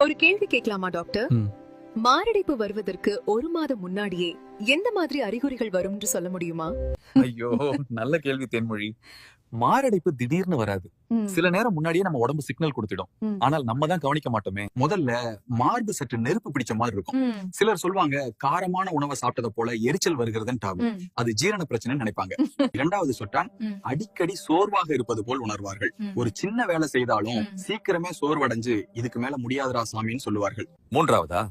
ஒரு கேள்வி கேட்கலாமா டாக்டர். மாரடைப்பு வருவதற்கு ஒரு மாதம் முன்னாடியே எந்த மாதிரி அறிகுறிகள் வரும்னு சொல்ல முடியுமா? ஐயோ நல்ல கேள்வி தேன்மொழி. மாரடைப்பு திடீர்னு வராது. சில நேரம் முன்னாடியே நம்ம உடம்பு சிக்னல் கொடுத்துடும். ஆனால் நம்ம தான் கவனிக்க மாட்டோமே. முதல்ல மார்பு சற்று நெருப்பு பிடிச்ச மாதிரி இருக்கும். சிலர் சொல்லுவாங்க காரமான உணவை சாப்பிட்டத போல எரிச்சல் வருகிறதுன்னு ஆகும் அது ஜீரண பிரச்சனை நினைப்பாங்க. இரண்டாவது சொட்டான். அடிக்கடி சோர்வாக இருப்பது போல் உணர்வார்கள். ஒரு சின்ன வேலை செய்தாலும். சீக்கிரமே சோர்வடைஞ்சு இதுக்கு மேல முடியாதுடா சாமின்னு சொல்லுவார்கள். மூன்றாவதா?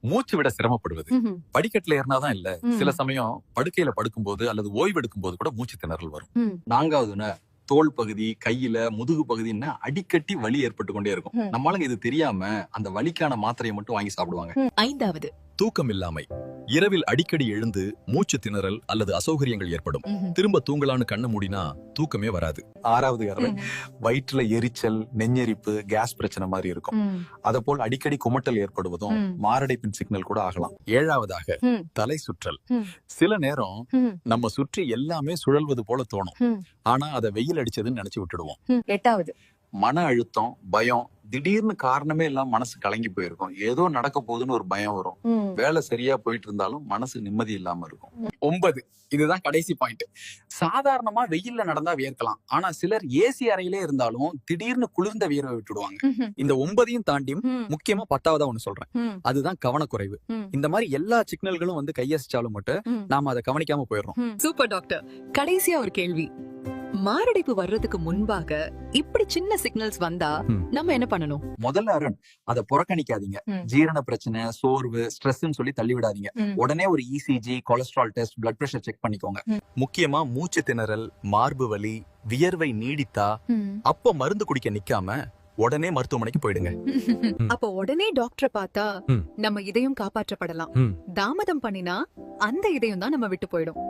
மூச்சு விட சிரமப்படுவது. படிக்கட்டுல ஏறினாதான் இல்ல. சில சமயம் படுக்கையில படுக்கும்போது அல்லது ஓய்வு எடுக்கும் போது கூட மூச்சு திணறல் வரும். நான்காவதுன்னா தோல் பகுதி கையில முதுகு பகுதின்னா அடிக்கடி வலி ஏற்பட்டு கொண்டே இருக்கும். நம்மளுங்க இது தெரியாம அந்த வலிக்கான மாத்திரையை மட்டும் வாங்கி சாப்பிடுவாங்க. ஐந்தாவது. தூக்கம் இல்லாமை இரவில் அடிக்கடி எழுந்து மூச்சு திணறல் அல்லது அசௌகரியங்கள் ஏற்படும். திரும்ப தூங்கலான்னு கண்ணு மூடினா தூக்கமே வராது. ஆறாவது காரணம் வயிற்றுல எரிச்சல் நெஞ்செரிப்பு கேஸ் பிரச்சனை மாதிரி இருக்கும். அத போல் அடிக்கடி குமட்டல் ஏற்படுவதும். மாரடைப்பின் சிக்னல் கூட ஆகலாம். ஏழாவதாக. தலை சுற்றல். சில நேரம் நம்ம சுற்றி எல்லாமே சுழல்வது போல தோணும். ஆனா அதை வெயில் அடிச்சதுன்னு நினைச்சு விட்டுடுவோம். எட்டாவது. மன அழுத்தம் பயம் திடீர்னு காரணமே இல்லாம மனசு கலங்கி போயிருக்கும். ஏதோ நடக்க போகுதுன்னு ஒரு பயம் வரும். வேலை சரியா போயிட்டு இருந்தாலும் மனசு நிம்மதி இல்லாம இருக்கும். ஒன்பது. இதுதான் கடைசி பாயிண்ட் சாதாரணமா வெயில்ல நடந்தா வியர்க்கலாம். ஆனா சிலர் ஏசி அறையிலே இருந்தாலும் திடீர்னு குளிர்ந்த வியர்வை விட்டுடுவாங்க. இந்த ஒன்பதையும் தாண்டி முக்கியமா பத்தாவதா ஒண்ணு சொல்றேன். அதுதான் கவனக்குறைவு. இந்த மாதிரி எல்லா சிக்னல்களும் வந்து கையசிச்சாலும் மட்டும் நாம அதை கவனிக்காம போயிடுறோம். Super doctor. கடைசியா ஒரு கேள்வி. மாரடைப்பு வர்றதுக்கு முன்பாக இப்படி சின்ன சிக்னல்ஸ் வந்தா. நம்ம என்ன பண்ணணும் முதல்ல அருண் அதை புறக்கணிக்காதீங்க. ஜீரண பிரச்சனை சோர்வு ஸ்ட்ரெஸ்ன்னு சொல்லி தள்ளி விடாதீங்க. உடனே ஒரு ECG cholesterol test blood pressure check பண்ணிக்கோங்க. முக்கியமா மூச்சு திணறல் மார்பு வலி வியர்வை நீடித்தா அப்போ மருந்து குடிக்க நிக்காம உடனே மருத்துவமனைக்கு போயிடுங்க அப்ப உடனே டாக்டரை பார்த்தா. நம்ம இதயம் காப்பாற்றப்படலாம். தாமதம் பண்ணினா அந்த இதயம் தான் நம்ம விட்டு போயிடும்